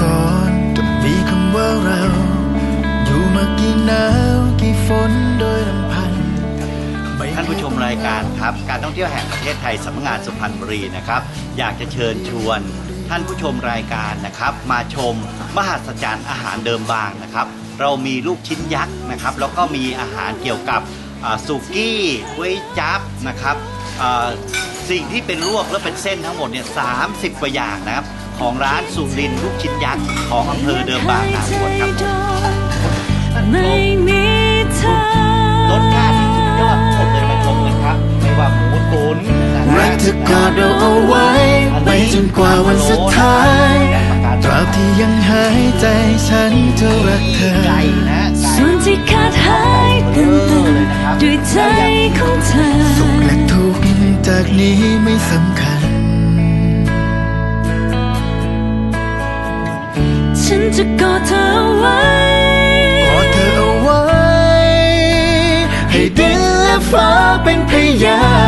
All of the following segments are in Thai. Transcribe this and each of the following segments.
ก่อนจะมีคำว่าเรา อยู่มากี่หนาวกี่ฝนโดยลำพันท่านผู้ชมรายการครับ การท่องเที่ยวแห่งประเทศไทยสำนักงานสุพรรณบุรีนะครับ อยากจะเชิญชวนท่านผู้ชมรายการนะครับ มาชมมหัศจรรย์อาหารเดิมบางนะครับ เรามีลูกชิ้นยักษ์นะครับ แล้วก็มีอาหารเกี่ยวกับสุกี้ก๋วยจั๊บนะครับ สิ่งที่เป็นลวกและเป็นเส้นทั้งหมดเนี่ยสากว่าอย่างนะครับ ของร้านสุรินทร์ลูกชิ้นยักษ์ของอำเภอเดิมบางนาบวชครับผมไม่มีเธอรสชาติที่สุดยอดหมดเลยมาชมกันครับ ไม่ว่าหมูตุ๋นนะฮะรักเธอกอดเราเอาไว้ไปจนกว่าวันสุดท้ายตราบที่ยังหายใจฉันจะรักเธอไก่นะไก่ส่วนที่ขาดหายเต็มเต็มด้วยใจของเธอและทุกข์ จากนี้ไม่สำคัญ ฉันจะกอดเธอเอาไว้ กอดเธอเอาไว้ ให้ดินและฟ้าเป็นพยาน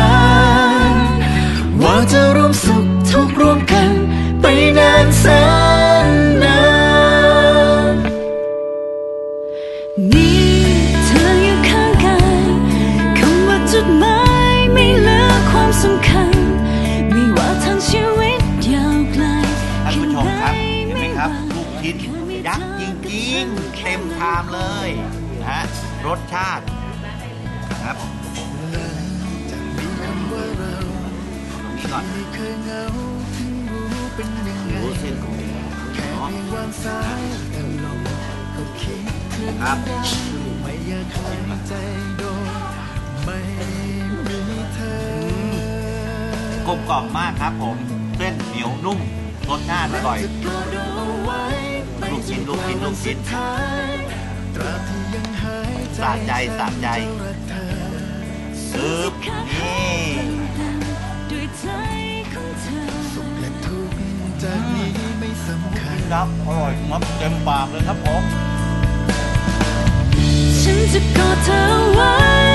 ชามเลยนะฮะรสชาติครับตรงนี้ก่อนรู้เส้นของแค่ในายตลอดก็คิดถึงครับไม่อยากหายใจโดยไม่มีเธอกลมกล่อมมากครับผม เส้นเหนียวนุ่มรสชาติอร่อย กินลูกชิ้นลูกชิ้นท้ายตราบที่ยังหายใจสะใจสะใจซึบนี่ด้วยใจของเธอและทุกข์จากนี้ไม่สำคัญครับอร่อยครับเต็มปากเลยครับผมฉันจะกอดเธอไว้